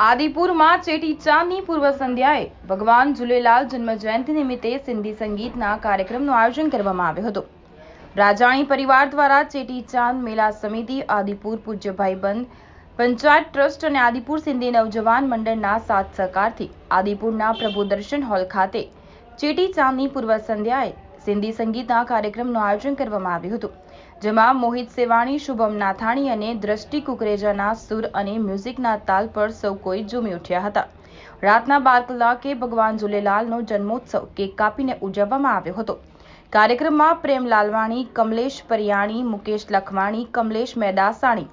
આદિપુરમાં ચેટી પૂર્વ સંધ્યાએ ભગવાન ઝુલેલાલ જન્મ જયંતિ નિમિત્તે સિંધી સંગીતના કાર્યક્રમનું આયોજન કરવામાં આવ્યું હતું. રાજાણી પરિવાર દ્વારા ચેટીચાંદ મેલા સમિતિ, આદિપુર પૂજ્યભાઈ બંધ પંચાયત ટ્રસ્ટ અને આદિપુર સિંધી નવજવાન મંડળના સાથ સહકારથી આદિપુરના પ્રભુ દર્શન હોલ ખાતે ચેટીચાંદની પૂર્વ સંધ્યાએ સિંધી સંગીતના કાર્યક્રમનું આયોજન કરવામાં આવ્યું હતું, જેમાં મોહિત સેવાણી, શુભમ નાથાણી અને દ્રષ્ટિ કુકરેજાના સુર અને મ્યુઝિકના તાલ પર સૌ કોઈ ઝૂમી ઉઠ્યા હતા. રાતના બાર કલાકે ભગવાન ઝુલેલાલનો જન્મોત્સવ કેક કાપીને ઉજવવામાં આવ્યો હતો. કાર્યક્રમમાં પ્રેમ લાલવાણી, કમલેશ પરિયાણી, મુકેશ લખવાણી, કમલેશ મેદાસાણી,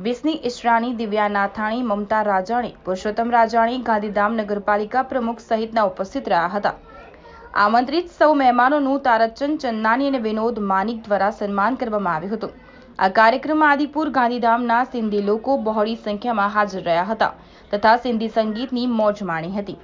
વિસ્ની ઈશરાણી, દિવ્યા નાથાણી, મમતા રાજાણી, પુરુષોત્તમ રાજાણી, ગાંધીધામ નગરપાલિકા પ્રમુખ સહિતના ઉપસ્થિત રહ્યા હતા. આમંત્રિત સૌ મહેમાનોનું તારચંદ ચંદાની અને વિનોદ માનિક દ્વારા સન્માન કરવામાં આવ્યું હતું. આ કાર્યક્રમમાં આદિપુર, ગાંધીધામના સિંધી લોકો બહોળી સંખ્યામાં હાજર રહ્યા હતા તથા સિંધી સંગીતની મોજ માણી હતી.